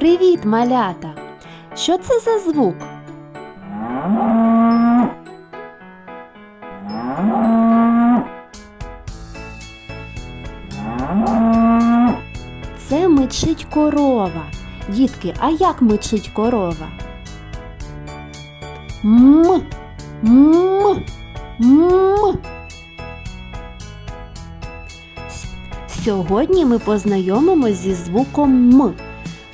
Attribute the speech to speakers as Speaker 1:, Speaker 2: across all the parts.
Speaker 1: Привіт, малята! Що це за звук? Це мичить корова. Дітки, а як мичить корова? М. М. М. Сьогодні ми познайомимось зі звуком М.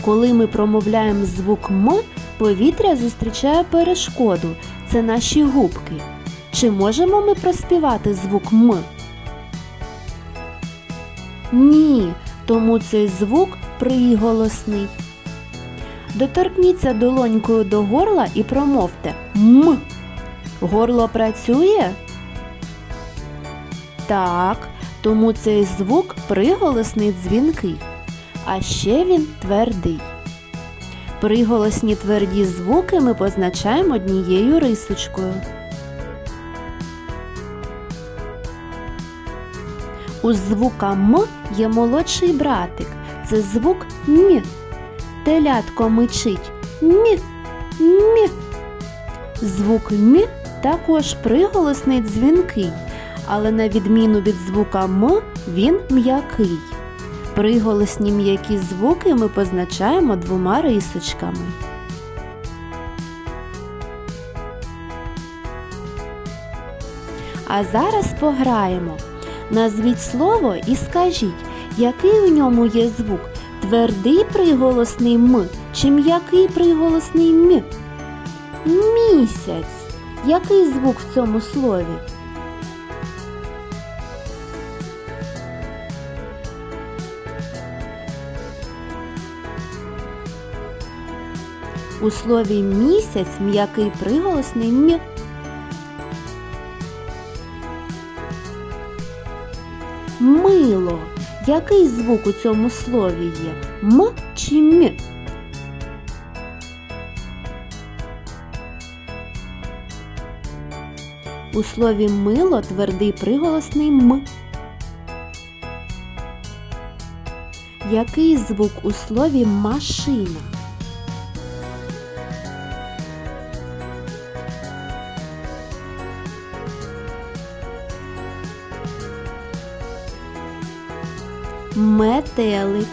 Speaker 1: Коли ми промовляємо звук М, повітря зустрічає перешкоду. Це наші губки. Чи можемо ми проспівати звук М? Ні, тому цей звук приголосний. Доторкніться долонькою до горла і промовте М. Горло працює? Так, тому цей звук приголосний дзвінкий, а ще він твердий. Приголосні тверді звуки ми позначаємо однією рисочкою. У звука М є молодший братик. Це звук М. Телятко мичить Мі. Мі. Звук М також приголосний дзвінкий, але на відміну від звука М він м'який. Приголосні м'які звуки ми позначаємо двома рисочками. А зараз пограємо. Назвіть слово і скажіть, який у ньому є звук? Твердий приголосний М чи м'який приголосний М? Місяць. Який звук в цьому слові? У слові місяць м'який приголосний М. Мило. Який звук у цьому слові є? М чи М? У слові мило твердий приголосний М. Який звук у слові машина? Метелик.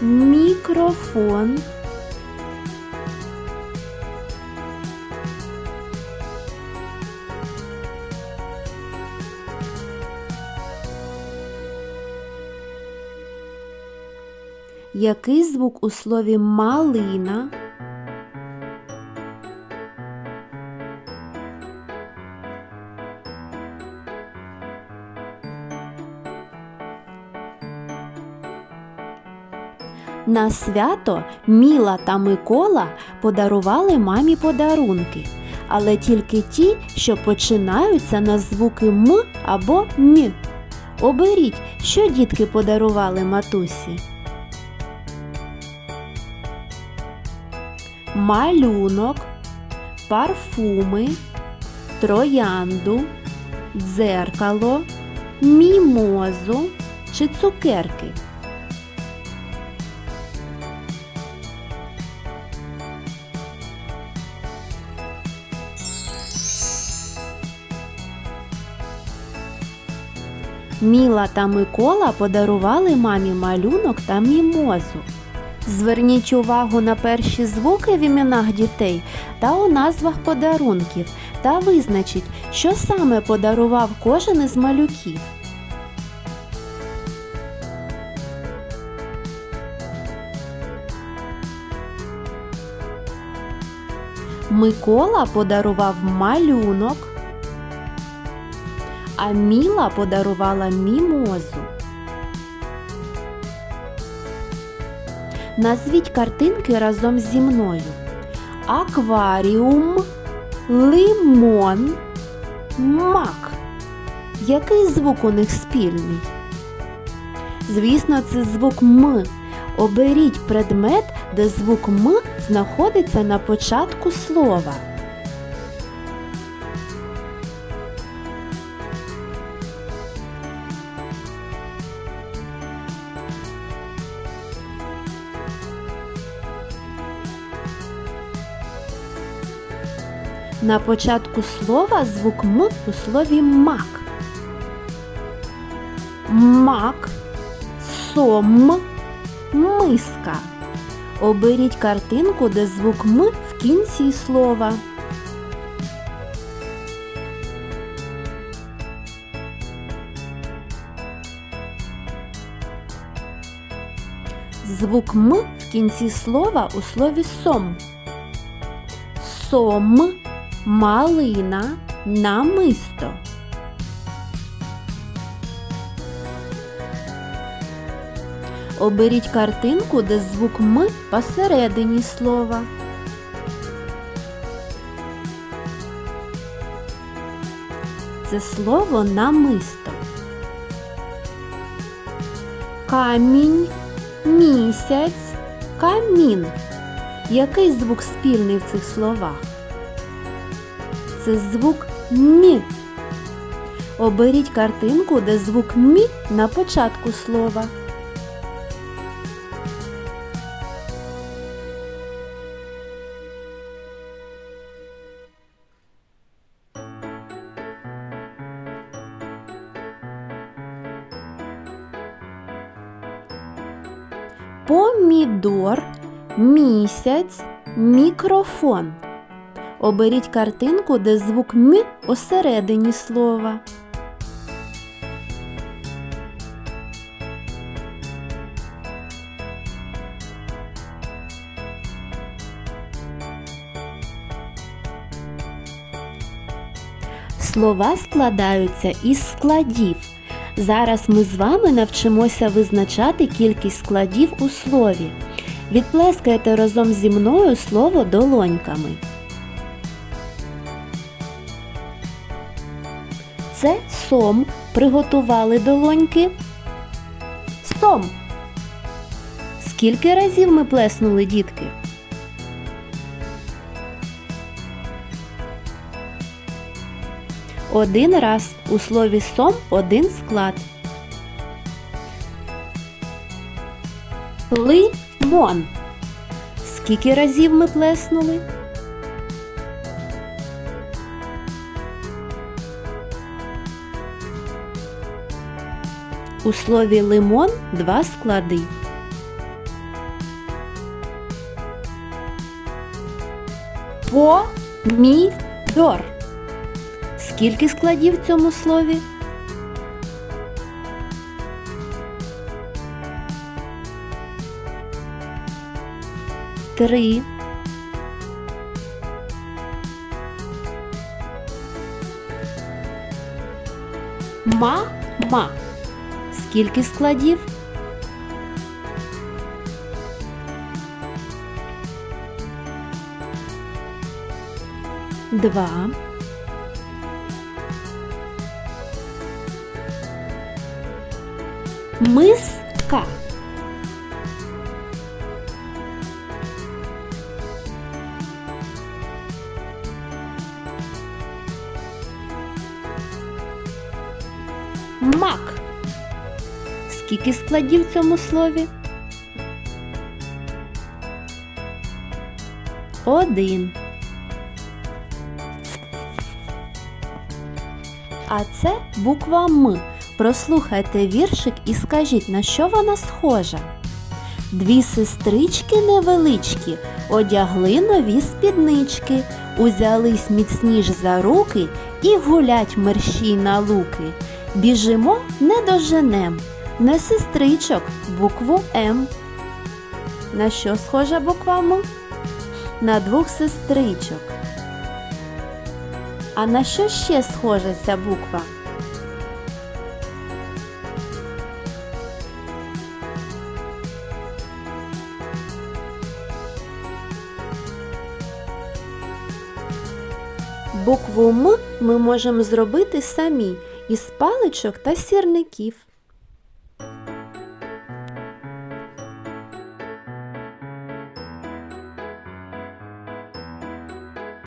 Speaker 1: Мікрофон. Який звук у слові малина? На свято Міла та Микола подарували мамі подарунки, але тільки ті, що починаються на звуки М або М. Оберіть, що дітки подарували матусі. Малюнок, парфуми, троянду, дзеркало, мімозу чи цукерки. Міла та Микола подарували мамі малюнок та мімозу. Зверніть увагу на перші звуки в іменах дітей та у назвах подарунків та визначіть, що саме подарував кожен із малюків. Микола подарував малюнок, а Міла подарувала мімозу. Назвіть картинки разом зі мною. Акваріум, лимон, мак. Який звук у них спільний? Звісно, це звук М. Оберіть предмет, де звук М знаходиться на початку слова. На початку слова звук М у слові мак. Мак, сом, миска. Оберіть картинку, де звук М в кінці слова. Звук М в кінці слова у слові сом. Сом, малина, намисто. Оберіть картинку, де звук М посередині слова. Це слово намисто. Камінь, місяць, камін. Який звук спільний в цих словах? Це звук мі. Оберіть картинку, де звук мі на початку слова. Помідор, місяць, мікрофон. Оберіть картинку, де звук М посередині слова. Слова складаються із складів. Зараз ми з вами навчимося визначати кількість складів у слові. Відплескайте разом зі мною слово долоньками. Це сом. Приготували долоньки. Сом. Скільки разів ми плеснули дітки? Один раз у слові сом один склад. Лимон. Скільки разів ми плеснули? У слові лимон два склади. Помідор. Скільки складів в цьому слові? Три. Ма-ма. Скільки складів? Два. Миска. Мак. Скільки складів в цьому слові? Один. А це буква М. Прослухайте віршик і скажіть, на що вона схожа. Дві сестрички невеличкі одягли нові спіднички, узялись міцніш за руки і гулять мерщій на луки. Біжимо не доженем, не сестричок, букву М. На що схожа буква М? На двох сестричок. А на що ще схожа ця буква? Букву М ми можемо зробити самі із паличок та сірників.